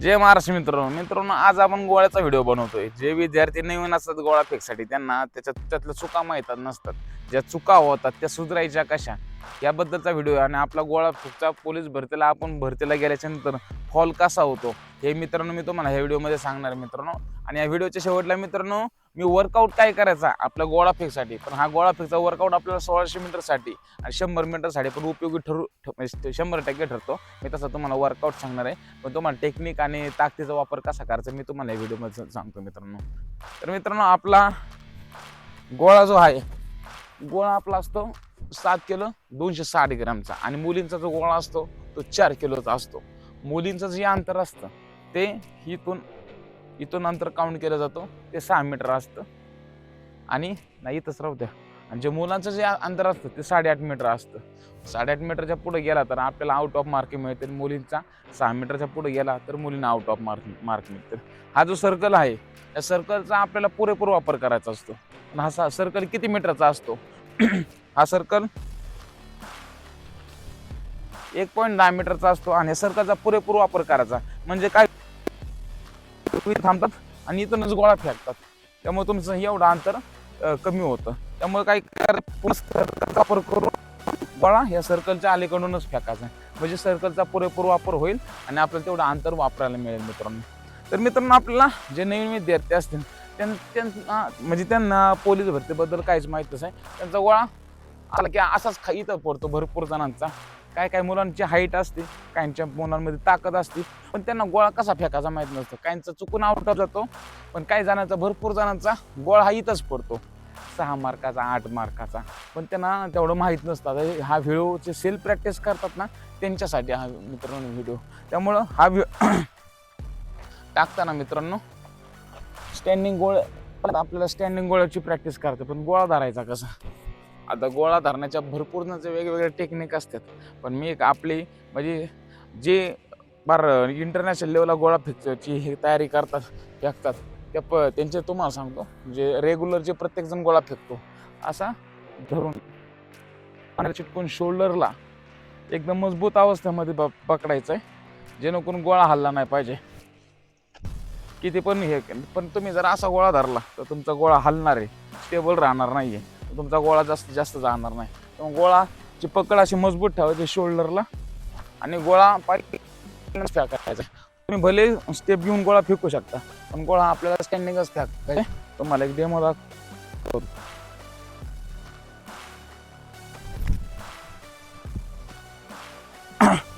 जय महाराष्ट्र मित्रांनो. मित्रांनो आज आपण गोळ्याचा व्हिडिओ बनवतोय. जे विद्यार्थी नवीन असतात गोळा फेकसाठी त्यांना त्याच्या त्यातल्या चुका माहीत नसतात. ज्या चुका होतात त्या सुधरायच्या कशा? याबद्दलचा व्हिडिओ आहे आणि आपला गोळा फुकचा पोलीस भरतीला आपण भरतीला गेल्याच्यानंतर फॉल कसा होतो हे मित्रांनो मी तुम्हाला ह्या व्हिडिओमध्ये सांगणार आहे मित्रांनो. आणि या व्हिडिओच्या शेवटला मित्रांनो मी वर्कआउट काय करायचा? आपल्या गोळा फेकसाठी पण हा गोळा फेकचा वर्कआउट आपल्याला सोळाशे मीटरसाठी आणि शंभर मीटरसाठी पण उपयोगी ठरू म्हणजे शंभर टक्के ठरतो. मी तसं तुम्हाला वर्कआउट सांगणार आहे. पण तुम्हाला टेक्निक आणि ताकदीचा वापर कसा करायचा मी तुम्हाला या व्हिडिओमध्ये सांगतो मित्रांनो. तर मित्रांनो आपला गोळा जो आहे गोळा आपला असतो सात किलो दोनशे साठ ग्रामचा. आणि मुलींचा जो गोळा असतो तो चार किलोचा असतो. मुलींचं जे अंतर असतं ते इथून इथून अंतर काउंट केलं जातो ते सहा मीटर असतं. आणि नाही इथंच राहू द्या. आणि जे मुलांचं जे अंतर असतं ते साडेआठ मीटर असतं. साडेआठ मीटरच्या पुढे गेला तर आपल्याला आउट ऑफ मार्क मिळते. मुलींचा सहा मीटरच्या पुढे गेला तर मुलींना आउट ऑफ मार्क मार्क मिळते. हा जो सर्कल आहे या सर्कलचा आपल्याला पुरेपूर वापर करायचा असतो. पण हा सर्कल किती मीटरचा असतो? हा सर्कल एक पॉईंट दहा मीटरचा असतो आणि या सर्कलचा पुरेपूर वापर करायचा. म्हणजे काय? थांबतात आणि इथूनच गोळा फेकतात. त्यामुळे तुमचं एवढं अंतर कमी होतं. त्यामुळे काय सर्कलचा वापर करून गोळा या सर्कलच्या अलीकडूनच फेकायचा. म्हणजे सर्कलचा पुरेपूर वापर होईल आणि आपल्याला तेवढं अंतर वापरायला मिळेल मित्रांनो. तर मित्रांनो आपल्याला जे नवीन विद्यार्थी असतील त्यां त्यांना म्हणजे त्यांना पोलीस भरतीबद्दल काहीच माहीतच आहे त्यांचा गोळा आला की असाच खा इथं पडतो भरपूर जणांचा. काय काय मुलांची हाईट असते काहींच्या मुलांमध्ये ताकद असते पण त्यांना गोळा कसा फेकायचा माहीत नसतं. काहींचा चुकून आउट जातो पण काही जणांचा भरपूर जणांचा गोळा हा इथंच पडतो. सहा मार्काचा आठ मार्काचा. पण त्यांना तेवढं माहीत नसतं. हा व्हिडिओचे सेल्फ प्रॅक्टिस करतात ना त्यांच्यासाठी हा मित्रांनो व्हिडिओ त्यामुळं हा व्हि टाकताना मित्रांनो स्टँडिंग गोळ आपल्याला स्टँडिंग गोळ्याची प्रॅक्टिस करते पण गोळा धरायचा कसा? आता गोळा धरण्याच्या भरपूर वेगवेगळ्या वेगवेगळे टेक्निक असतात. पण मी एक आपली म्हणजे जे बार इंटरनॅशनल लेवलला गोळा फेकची हे तयारी करतात फेकतात त्या प त्यांचे तुम्हाला सांगतो. जे रेग्युलर जे प्रत्येकजण गोळा फेकतो असा धरून आणि चिटकून शोल्डरला एकदम मजबूत अवस्थेमध्ये ब पकडायचं आहे जेणेकरून गोळा हल्ला नाही पाहिजे. किती पण हे पण तुम्ही जर असा गोळा धरला तर तुमचा गोळा हलणार आहे स्टेबल राहणार नाही आहे तुमचा गोळा जास्तीत जास्त जाणार नाही. त्यामुळे गोळाची पकड अशी मजबूत ठेवायची शोल्डरला आणि गोळा पाय फेकायचा तुम्ही भले स्टेप घेऊन गोळा फेकू शकता पण गोळा आपल्याला स्टँडिंगच फेकायचा. तुम्हाला एक डेमो दाखवतो.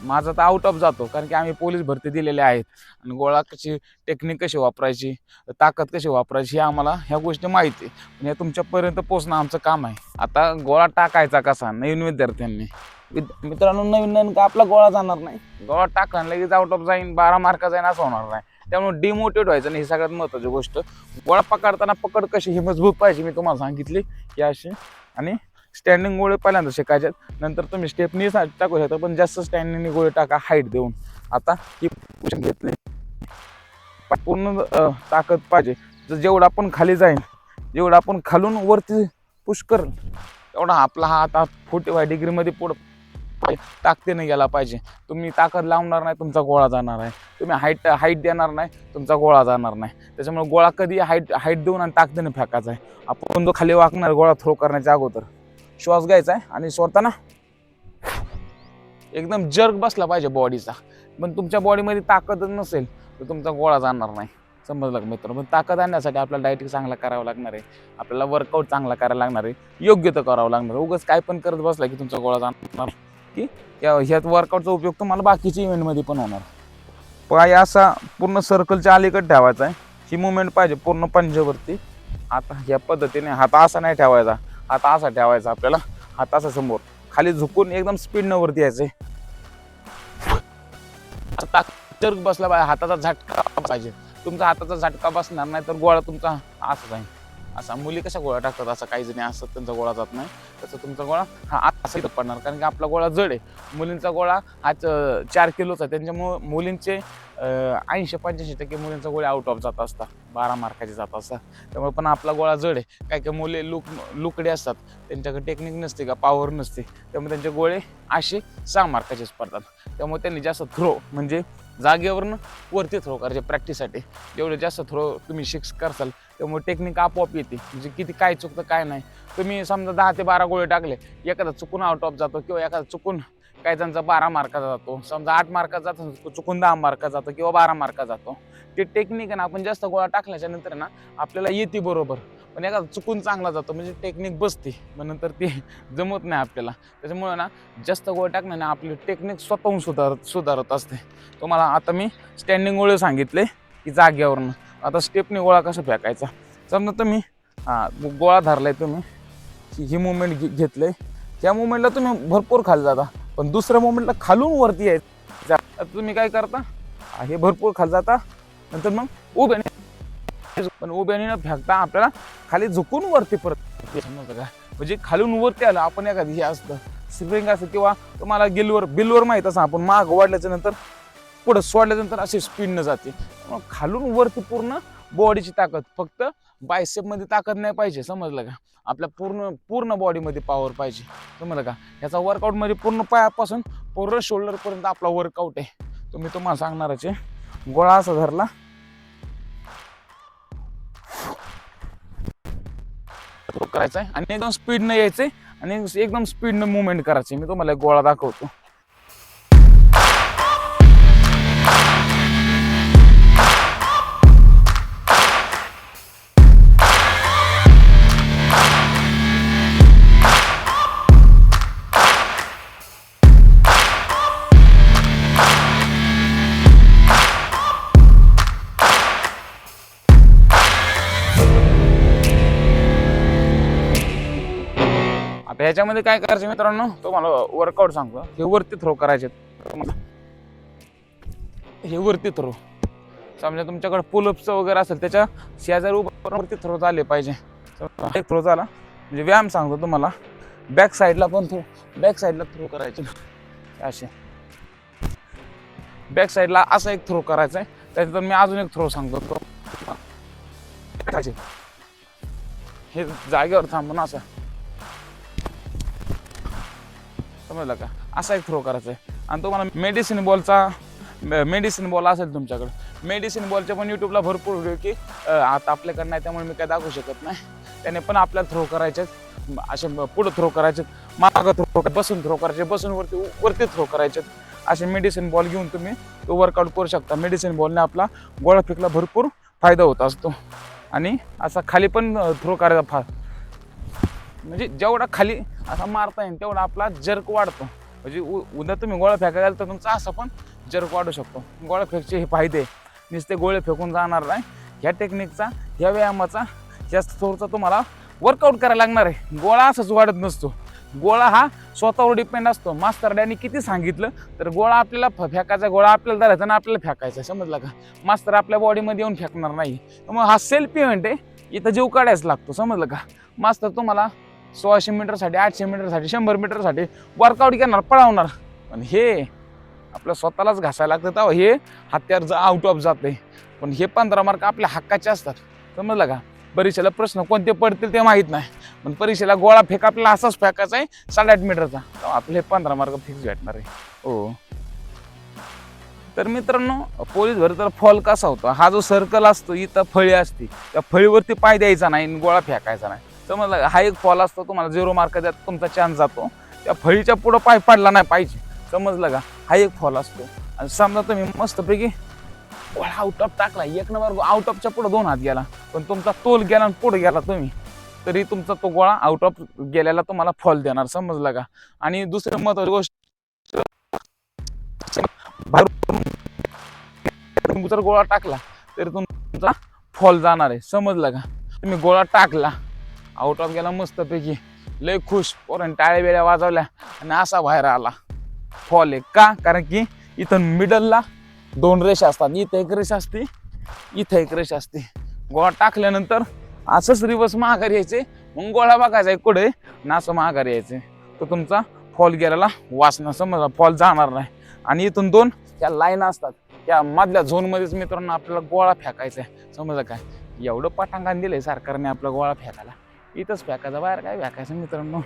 माझा तर आउट ऑफ जातो कारण की आम्ही पोलीस भरती दिलेले आहेत. आणि गोळा कशी टेक्निक कशी वापरायची ताकद कशी वापरायची हे आम्हाला ह्या गोष्टी माहिती आहे. आणि हे तुमच्यापर्यंत पोचणं आमचं काम आहे. आता गोळा टाकायचा कसा? नवीन विद्यार्थ्यांनी. विद- मित्रांनो नवीन नवीन का आपला गोळा जाणार नाही? गोळा टाकला लगेच आउट ऑफ जाईन बारा मार्का जाईन असं होणार नाही. त्यामुळे डिमोटिवेट व्हायचं नाही ही सगळ्यात महत्त्वाची गोष्ट. गोळा पकडताना पकड कशी ही मजबूत पाहिजे मी तुम्हाला सांगितली. की अशी. आणि स्टँडिंग गोळे पहिल्यांदा शिकायच्यात नंतर तुम्ही स्टेपनी टाकू शकता पण जास्त स्टँडिंग गोळे टाका हाईट देऊन. आता ही पोझिशन घेतली. पूर्ण ताकद पाहिजे. जर जेवढं आपण खाली जाईन जेवढं आपण खालून वरती पुश करेल तेवढा आपला हा आता फोर्टी फाय डिग्रीमध्ये पुढं ताकदीने गेला पाहिजे. तुम्ही ताकद लावणार नाही तुमचा गोळा जाणार आहे तुम्ही हाईट हाईट देणार नाही तुमचा गोळा जाणार नाही. त्याच्यामुळे गोळा कधी हाईट हाईट देऊन आणि ताकदीने फेकायचा आहे. आपण जो खाली वाकणार गोळा थ्रो करण्याच्या अगोदर. श्वास घ्यायचा आहे आणि सोडताना एकदम जर्क बसला पाहिजे बॉडीचा पण तुमच्या बॉडीमध्ये ताकदच नसेल तर तुमचा गोळा जाणार नाही. समजलं मित्र? पण ताकद आणण्यासाठी आपल्याला डायटिंग चांगला करावं लागणार आहे. आपल्याला वर्कआउट चांगला करायला लागणार आहे. योग्य तर करावं लागणार आहे. उगाच काय पण करत बसला की तुमचा गोळा जाणार की ह्यात वर्कआउटचा उपयोग तुम्हाला बाकीच्या इव्हेंटमध्ये पण होणार. पाय असा पूर्ण सर्कलच्या अलीकडे ठेवायचा आहे. ही मुवमेंट पाहिजे पूर्ण पंजावरती. आता ह्या पद्धतीने हात असा नाही ठेवायचा. हात असा ठेवायचा आपल्याला हात असा समोर. खाली झुकून एकदम स्पीडनं वरती यायचे. जर बसला पाहिजे हाताचा झटका पाहिजे तुमचा हाताचा झटका बसणार नाही तर गोळा तुमचा असं जाईल असा मुली कशा गोळा टाकतात? असा काही जणी असतात त्यांचा गोळा जात नाही. तसं तुमचा गोळा हा असा इथं पडणार. कारण की आपला गोळा जड आहे. मुलींचा गोळा हा चार किलोचा आहे. त्यांच्यामुळं मुलींचे ऐंशी पंच्याऐंशी टक्के मुलींचा गोळ्या आउट ऑफ जात असतात. बारा मार्काचे जात असतात. त्यामुळे पण आपला गोळा जड आहे. काय काय मुले लुक लुकडे असतात. त्यांच्याकडे टेक्निक नसते का? पॉवर नसते. त्यामुळे त्यांचे गोळे असे सहा मार्काचेच पडतात. त्यामुळे त्यांनी जास्त थ्रो म्हणजे जागेवरनं वरती थ्रो करायचे प्रॅक्टिससाठी जेवढे जास्त थ्रो तुम्ही शिक्स करसाल त्यामुळे टेक्निक आपोआप येते. म्हणजे किती काय चुकतं काय नाही. तुम्ही समजा दहा ते बारा गोळे टाकले एखादा चुकून आउट ऑफ जातो किंवा एखादा चुकून काही त्यांचा बारा मार्काचा जातो. समजा आठ मार्काचा जातो चुकून दहा मार्का जातो किंवा बारा मार्का जातो. ते टेक्निक आहे ना आपण जास्त गोळा टाकल्याच्या नंतर ना आपल्याला येते बरोबर. पण एखादा चुकून चांगला जातो म्हणजे टेक्निक बसते. मग नंतर ते जमत नाही आपल्याला. त्याच्यामुळे ना जास्त गोळ टाकण्याने आपली टेक्निक स्वतःहून सुधारत सुधारत असते. तुम्हाला आता मी स्टँडिंग गोळे सांगितले की जाग्यावरनं आता स्टेपने गोळा कसा फेकायचा? समजा तुम्ही हां गोळा धरलाय तुम्ही ही- मुमेंट घे घेतलं आहे त्या मुवमेंटला तुम्ही भरपूर खाली जाता. पण दुसऱ्या मुवमेंटला खालून वरती यायचं. तुम्ही काय करता? हे भरपूर खाली जाता. नंतर मग उभे पण उभ्याने न फेकता आपल्याला खाली झुकून वरती परत समजतं का? म्हणजे खालून वरती आलं आपण एखादी हे असतं स्प्रिंग असतं किंवा तुम्हाला गिलवर बिलवर माहीत असं आपण माग वाढल्याच्या नंतर पुढं सोडल्याच्या नंतर अशी स्पीडनं जाते. खालून वरती पूर्ण बॉडीची ताकद फक्त बायसेपमध्ये ताकद नाही पाहिजे समजलं का? आपल्या पूर्ण पूर्ण बॉडीमध्ये पॉवर पाहिजे समजलं का? ह्याचा वर्कआउटमध्ये पूर्ण पायापासून पूर्ण शोल्डरपर्यंत आपला वर्कआउट आहे. तुम्ही तुम्हाला सांगणारच आहे गोळा असा धरला करायचा आहे आणि एकदम स्पीडनं आहे आणि एकदम स्पीडनं मुवमेंट करायची मी तुम्हाला एक गोळा दाखवतो. ह्याच्यामध्ये काय करायचं मित्रांनो? तुम्हाला वर्कआउट सांगतो. हे वरती थ्रो करायचे हे वरती थ्रो समजा तुमच्याकडे पुलअपचं वगैरे असेल त्याच्या शेजारी उभं वरती थ्रो झाले पाहिजे. एक थ्रो झाला. म्हणजे व्यायाम सांगतो तुम्हाला. बॅक साईडला पण थ्रो बॅक साईडला थ्रो करायचे. असे. बॅक साईडला असा एक थ्रो करायचा आहे त्याच्यातून मी अजून एक थ्रो सांगतो. तो हे जागेवर थांबून असं. समजलं का? असा एक थ्रो करायचा आहे आणि तुम्हाला मेडिसिन बॉलचा मेडिसिन बॉल असेल तुमच्याकडं. मेडिसिन बॉलचे पण यूट्यूबला भरपूर व्हिडिओ की आता आपल्याकडे नाही त्यामुळे मी काय दाखवू शकत नाही. त्याने पण आपल्याला थ्रो करायचे असे पुढं थ्रो करायचे मागं थ्रो बसून थ्रो करायचे बसून वरती वरती थ्रो करायचे असे मेडिसिन बॉल घेऊन तुम्ही तो वर्कआउट करू शकता. मेडिसिन बॉलने आपला गोळा फेकला भरपूर फायदा होत असतो. आणि असा खाली पण थ्रो करायचा फार म्हणजे जेवढा खाली असा मारता येईल तेवढा आपला जर्क वाढतो. म्हणजे उ- उद्या तुम्ही गोळ्या फेकायला तर तुमचा असा पण जर्क वाढू शकतो. गोळ्या फेकचे हे फायदे. नुसते गोळे फेकून जाणार नाही. ह्या टेक्निकचा ह्या व्यायामाचा जास्त थोडचा तुम्हाला वर्कआउट करायला लागणार आहे. गोळा असंच वाढत नसतो. गोळा हा स्वतःवर डिपेंड असतो. मास्तर डॅनी किती सांगितलं तर गोळा आपल्याला फ- फेकायचा गोळा आपल्याला धरायचा ना आपल्याला फेकायचा. समजलं का? मास्तर आपल्या बॉडीमध्ये येऊन फेकणार नाही. मग हा सेल्फ इव्हेंट आहे. इथं जीव काढायच लागतो. समजलं का? मास्तर तुम्हाला सोळाशे मीटरसाठी आठशे मीटरसाठी शंभर मीटरसाठी वर्कआउट करणार पळवणार. पण हे आपल्या स्वतःलाच घासायला लागतं तेव्हा हे हत्यार आउट ऑफ जाते पण हे पंधरा मार्क आपल्या हक्काचे असतात. समजलं का? परीक्षेला प्रश्न कोणते पडतील ते माहीत नाही. पण परीक्षेला गोळा फेक आपल्याला असाच फेकायचा आहे साडेआठ मीटरचा. आपले हे पंधरा मार्क फिक्स भेटणार आहे. हो. तर मित्रांनो पोलीस भरतीला फॉल कसा होतो? हा जो सर्कल असतो इथं फळी असते त्या फळीवरती पाय द्यायचा नाही आणि गोळा फेकायचा नाही. तर का? हा एक फॉल असतो तुम्हाला झिरो मार्क द्यात तुमचा चान्स जातो. त्या फळीच्या पुढं पाय पडला नाही पाहिजे. समजलं का? हा एक फॉल असतो. आणि समजा तुम्ही मस्तपैकी गोळा आउट ऑफ टाकला. एक नंबर आउट ऑफच्या पुढं दोन हात गेला. पण तुमचा तोल गेला आणि पुढे गेला तुम्ही. तरी तुमचा तो गोळा आउट ऑफ गेलेला तुम्हाला फॉल देणार. समजलं का? आणि दुसरी महत्वाची गोष्ट तुम्ही जर गोळा टाकला तरी तुमचा फॉल जाणार आहे. समजलं का? तुम्ही गोळा टाकला आउट ऑफ गेला मस्तपैकी. लय खुश पोरण टाळ्या बिळ्या वाजवल्या आणि असा बाहेर आला. फॉल आहे का? कारण की इथं मिडलला दोन रेषा असतात. इथं एक रेष असते इथं एक रेष असते. गोळा टाकल्यानंतर असंच रिवर्स महागारी यायचे. मग गोळा बघायचा एक कुठे? आणि असं माघारी यायचे. तर तुमचा फॉल गेलेला वाचणं समजा फॉल जाणार नाही. आणि इथून दोन त्या लाईन असतात. त्या मधल्या झोनमध्येच मित्रांनो आपल्याला गोळा फेकायचा आहे. समजा काय? एवढं पटांगण दिलंय सरकारने आपला गोळा फेकायला. इथंच फॅकायचा बाहेर काय फॅकायचं मित्रांनो?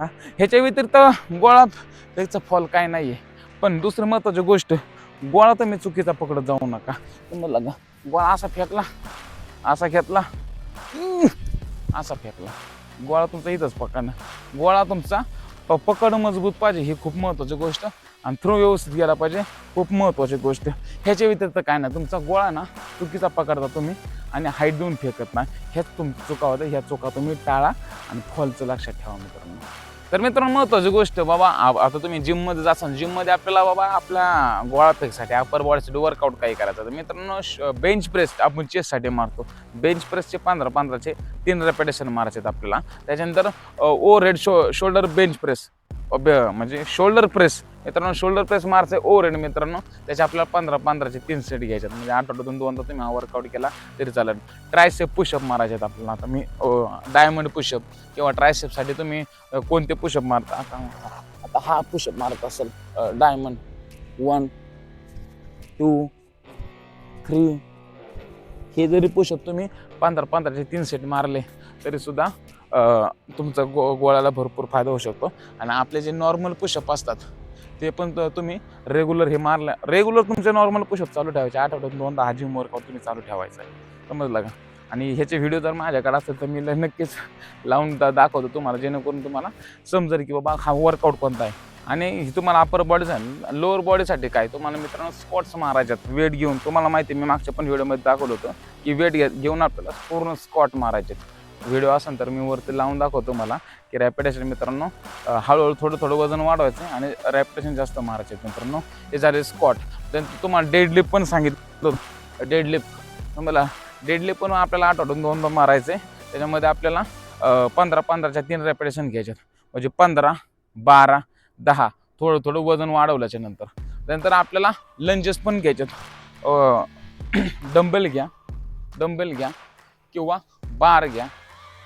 हा? ह्याच्या व्यतिरिक्त गोळात त्याचं फॉल काय नाही आहे पण दुसरी महत्त्वाची गोष्ट गोळा तर मी चुकीचा पकडत जाऊ नका. तुम्हाला गोळा असा फेकला असा घेतला असा फेकला. गोळा तुमचा इथंच पकडणं गोळा तुमचा पकड मजबूत पाहिजे ही खूप महत्त्वाची गोष्ट. आणि थ्रो व्यवस्थित गेला पाहिजे. खूप महत्त्वाची गोष्ट. ह्याच्या व्यतिरिक्त काय नाही तुमचा गोळा ना चुकीचा पकडता तुम्ही आणि हाईट देऊन फेकत नाही. ह्याच तुमची चुका होतं ह्या चुका तुम्ही टाळा आणि फॉलचं लक्षात ठेवा मित्रांनो. तर मित्रांनो महत्त्वाची गोष्ट बाबा आता तुम्ही जिममध्ये जासाल जिममध्ये आपल्याला बाबा आपल्या गोळा फेकसाठी अपर बॉडीसाठी वर्कआउट काही करायचं तर मित्रांनो बेंच प्रेस आपण चेससाठी मारतो. बेंच प्रेसचे पंधरा पंधराचे तीन रेपिटेशन मारायचे आहेत आपल्याला. त्याच्यानंतर ओ रेड शो शोल्डर बेंच प्रेस म्हणजे शोल्डर प्रेस मित्रांनो शोल्डर प्रेस मारायचं ओर आणि मित्रांनो? त्याचे आपल्याला पंधरा पंधराचे तीन सेट घ्यायचे आहेत. म्हणजे आठवड्यातून दोनदा तुम्ही हा वर्कआउट केला तरी चालेल. ट्रायसेप पुशअप मारायचे आहेत आपल्याला. आता मी डायमंड पुशअप किंवा ट्रायसेपसाठी तुम्ही कोणते पुशअप मारता? आता आता हा पुशअप मारत असेल डायमंड वन टू थ्री हे जरी पुशअप तुम्ही पंधरा पंधराचे तीन सेट मारले तरीसुद्धा तुमचा गो गोळ्याला भरपूर फायदा होऊ शकतो. आणि आपले जे नॉर्मल पुशअप असतात ते पण तुम्ही रेग्युलर हे मारल्या रेग्युलर तुमचे नॉर्मल पुशअप चालू ठेवायचे. आठवड्यातून दोनदा हा जिम वर्कआउट तुम्ही चालू ठेवायचा आहे. समजलं का? आणि ह्याचे व्हिडिओ जर माझ्याकडे असेल तर मी नक्कीच लावून दाखवतो तुम्हाला जेणेकरून तुम्हाला समजेल की बाबा हा वर्कआउट कोणता आहे. आणि ही तुम्हाला अपर बॉडीसाठी लोअर बॉडीसाठी काय? तुम्हाला मित्रांनो स्कॉट्स मारायच्यात वेट घेऊन तुम्हाला माहिती आहे, मी मागच्या पण व्हिडिओमध्ये दाखवलं होतं की वेट घे घेऊन आपल्याला पूर्ण स्कॉट मारायचे व्हिडिओ असेल तर मी वरती लावून दाखवतो मला की रॅपिटेशन मित्रांनो हळूहळू थोडं थोडं वजन वाढवायचं आणि रॅपिटेशन जास्त मारायचे मित्रांनो. हे झाले स्कॉट त्यानंतर तुम्हाला डेडलिप पण सांगितलं डेडलिप मला डेडलिप पण आपल्याला आठवड्यातून दोनदा मारायचे त्याच्यामध्ये आपल्याला पंधरा पंधराच्या तीन रॅपिटेशन घ्यायच्यात. म्हणजे पंधरा बारा दहा. थोडं थोडं वजन वाढवल्याच्या नंतर. त्यानंतर आपल्याला लंजेस पण घ्यायच्यात डंबेल घ्या. डंबेल घ्या. किंवा बार घ्या.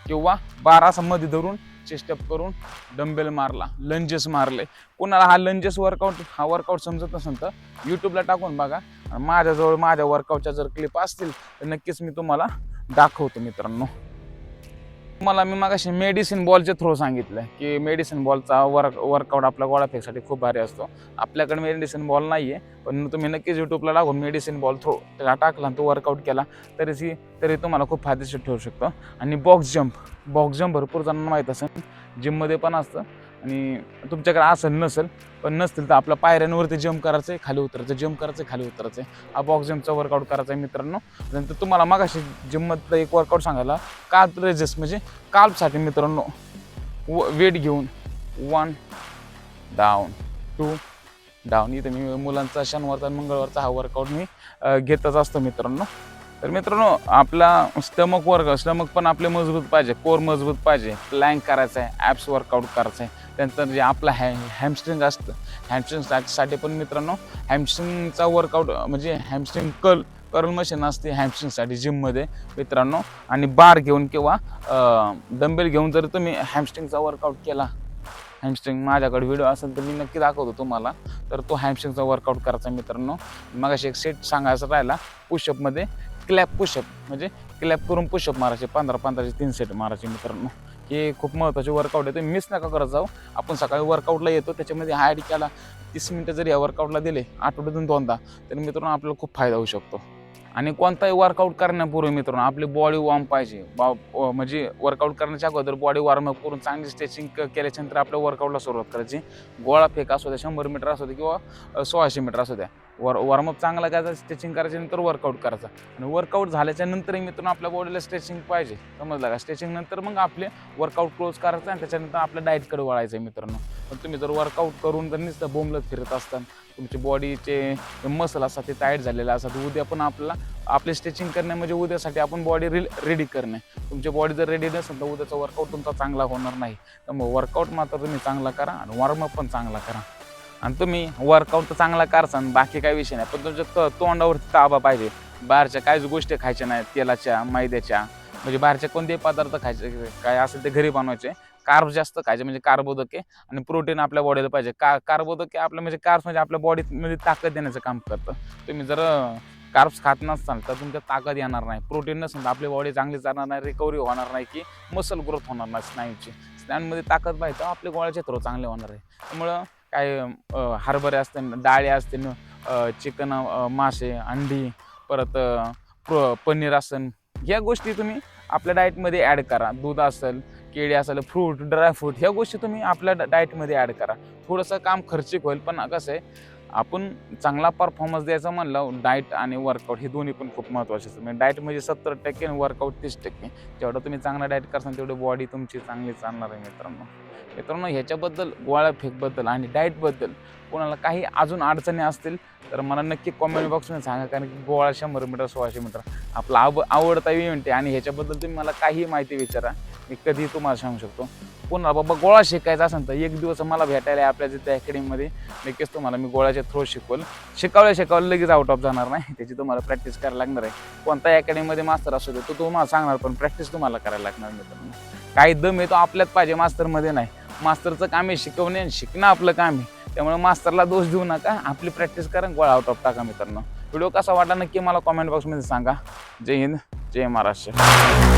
किंवा बारमध्ये धरून चेस्टअप करून डंबेल मारला. लंजेस मारले. कोणाला हा लंजेस वर्कआउट हा वर्कआउट समजत नसेल तर यूट्यूबला टाकून बघा. माझ्याजवळ माझ्या वर्कआउटच्या जर क्लिप असतील तर नक्कीच मी तुम्हाला दाखवतो मित्रांनो. मला मी मागाशी मेडिसिन बॉलचे थ्रो सांगितलं की मेडिसिन बॉलचा वर्क वर्कआउट आपल्या गोळाफेकसाठी खूप भारी असतो. आपल्याकडे मेडिसिन बॉल नाही आहे पण तुम्ही नक्कीच यूट्यूबला लागून मेडिसिन बॉल थ्रो त्याला टाकला आणि तो वर्कआउट केला तरी तरी तुम्हाला खूप फायदेशीर ठरू शकतो. आणि बॉक्स जम्प बॉक्स जम्प भरपूर जणांना माहीत असेल जिममध्ये पण असतं. आणि तुमच्याकडे असेल नसेल पण नसतील तर आपल्या पायऱ्यांवरती जम्प करायचं आहे खाली उतरायचं जम्प करायचं आहे खाली उतरायचं आहे. हा बॉक्स जम्पचा वर्कआउट करायचा आहे मित्रांनो. नंतर तुम्हाला मागाशी जिममधलं एक वर्कआउट सांगायला काल्प रेजेस म्हणजे काल्पसाठी मित्रांनो व वेट घेऊन वन डाऊन टू डाऊन इथं मी मुलांचा शनिवारचा मंगळवारचा हा वर्कआउट मी घेतच असतो मित्रांनो. तर मित्रांनो आपला स्टमक वर्क स्टमक पण आपले मजबूत पाहिजे कोर मजबूत पाहिजे. प्लँक करायचं आहे ॲप्स वर्कआउट करायचं आहे. त्यानंतर जे आपला हॅ हॅमस्ट्रिंग असतं हॅमस्ट्रिंगसाठी पण मित्रांनो हॅमस्ट्रिंगचा वर्कआउट म्हणजे हॅमस्ट्रिंग कल कर्ल मशीन असते हॅमस्ट्रिंगसाठी जिममध्ये मित्रांनो. आणि बार घेऊन किंवा डंबेल घेऊन जर तुम्ही हॅमस्ट्रिंगचा वर्कआउट केला हॅमस्ट्रिंग माझ्याकडे व्हिडिओ असेल तर मी नक्की दाखवतो तुम्हाला. तर तो हॅमस्ट्रिंगचा वर्कआउट करायचा मित्रांनो. मग एक सेट सांगायचा राहिला पुशअपमध्ये क्लॅप पुशअप म्हणजे क्लॅप करून पुशअप मारायचे पंधरा पंधराचे तीन सेट मारायचे मित्रांनो. हे खूप महत्त्वाचे वर्कआउट आहे तुम्ही मिस नका करत जाऊ. आपण सकाळी वर्कआउटला येतो त्याच्यामध्ये हाय केला तीस मिनटं जरी या वर्कआउटला दिले आठवड्यातून दोनदा तर मित्रांनो आपल्याला खूप फायदा होऊ शकतो. आणि कोणताही वर्कआउट करण्यापूर्वी मित्रांनो आपली बॉडी वॉर्म पाहिजे. बा म्हणजे वर्कआउट करण्याच्या अगोदर बॉडी वॉर्मअप करून चांगली स्ट्रेचिंग केल्याच्यानंतर आपल्या वर्कआउटला सुरुवात करायची. गोळा फेक असू द्या शंभर मीटर असू द्या किंवा सोळाशे मीटर असू द्या. वर वॉर्मअप चांगला करायचा स्ट्रेचिंग करायच्या नंतर वर्कआउट करायचा. आणि वर्कआउट झाल्याच्या नंतरही मित्रांनो आपल्या बॉडीला स्ट्रेचिंग पाहिजे. समजलं का? स्ट्रेचिंग नंतर मग आपले वर्कआउट क्लोज करायचं आणि त्याच्यानंतर आपल्या डाएटकडे वळायचं आहे मित्रांनो. पण तुम्ही जर वर्कआउट करून जर नुसतं बोंबलत फिरत असताना तुमचे बॉडीचे मसल असतात ते टाईट झालेले असतात. उद्या पण आपल्याला आपले स्ट्रेचिंग करणे म्हणजे उद्यासाठी आपण बॉडी रि रेडी करणे. तुमची बॉडी जर रेडी नसेल तर उद्याचा वर्कआउट तुमचा चांगला होणार नाही. त्यामुळे वर्कआउट मात्र तुम्ही चांगला करा आणि वॉर्मअप पण चांगला करा. आणि तुम्ही वर्कआउट तर चांगला करसा बाकी काही विषय नाही. पण तुमच्या त ताबा पाहिजे. बाहेरच्या काहीच गोष्टी खायच्या नाहीत तेलाच्या मैद्याच्या. म्हणजे बाहेरचे कोणतेही पदार्थ खायचे काय असेल ते घरी बनवायचे. कार्ब्स जास्त खायचे म्हणजे कार्बोदके आणि प्रोटीन आपल्या बॉडीला पाहिजे. का कार्बोदके आपल्या म्हणजे कार्ब्स म्हणजे आपल्या बॉडीमध्ये म्हणजे ताकद देण्याचं काम करतं. तुम्ही जर कार्ब्स खात नसाल तर तुमच्या ताकद येणार नाही. प्रोटीन नसेल तर आपली बॉडी चांगली चालणार नाही रिकव्हरी होणार नाही की मसल ग्रोथ होणार नाही स्नायूची. स्नायूंमध्ये ताकद पाहिजे तर आपले गोळ्याचे थ्रो चांगले होणार आहे. त्यामुळं काय हरभरे असतील डाळी असतील चिकन मासे अंडी परत अ, प्र पनीर असेल या गोष्टी तुम्ही आपल्या डाएटमध्ये ॲड करा. दूध असेल केळी असेल फ्रूट ड्रायफ्रूट ह्या गोष्टी तुम्ही आपल्या डाएटमध्ये ॲड करा. थोडंसं काम खर्चिक होईल पण कसं आहे आपण चांगला परफॉर्मन्स द्यायचा म्हणलं डाएट आणि वर्कआउट हे दोन्ही पण खूप महत्त्वाचे असतात. म्हणजे डाएट म्हणजे सत्तर टक्के आणि वर्कआउट तीस टक्के. जेवढं तुम्ही चांगला डाएट करसाल तेवढी बॉडी तुमची चांगली चालणार आहे मित्रांनो. मित्रांनो ह्याच्याबद्दल गोळ्या फेकबद्दल आणि डाएटबद्दल कोणाला काही अजून अडचणी असतील तर मला नक्की कॉमेंट बॉक्समध्ये सांगा. कारण की गोळा शंभर मीटर सोळाशे मीटर आपला आव आवडता इव्हेंट आहे आणि ह्याच्याबद्दल तुम्ही मला काही माहिती विचारा. मी कधीही तुम्हाला सांगू शकतो. पुन्हा बाबा गोळा शिकायचा असेल तर एक दिवस मला भेटायला आपल्या तिथे अकॅडमीमध्ये नक्कीच तुम्हाला मी गोळ्याच्या थ्रो शिकवल. शिकवलं शिकवलं लगेच आउट ऑफ जाणार नाही. त्याची तुम्हाला प्रॅक्टिस करायला लागणार आहे. कोणत्याही अकॅडमीमध्ये मास्तर असू दे तो तुम्हाला सांगणार पण प्रॅक्टिस तुम्हाला करायला लागणार मित्रांनो काही दम येतो आपल्यात पाहिजे मास्तरमध्ये नाही. मास्तरचं काम आहे शिकवणे आणि शिकणं आपलं काम आहे. त्यामुळे मास्तरला दोष देऊ नका. आपली प्रॅक्टिस करा गोळा आउट ऑफ टाका मित्रांनो. व्हिडिओ कसा वाटला नक्की मला कॉमेंट बॉक्समध्ये सांगा. जय हिंद जय महाराष्ट्र.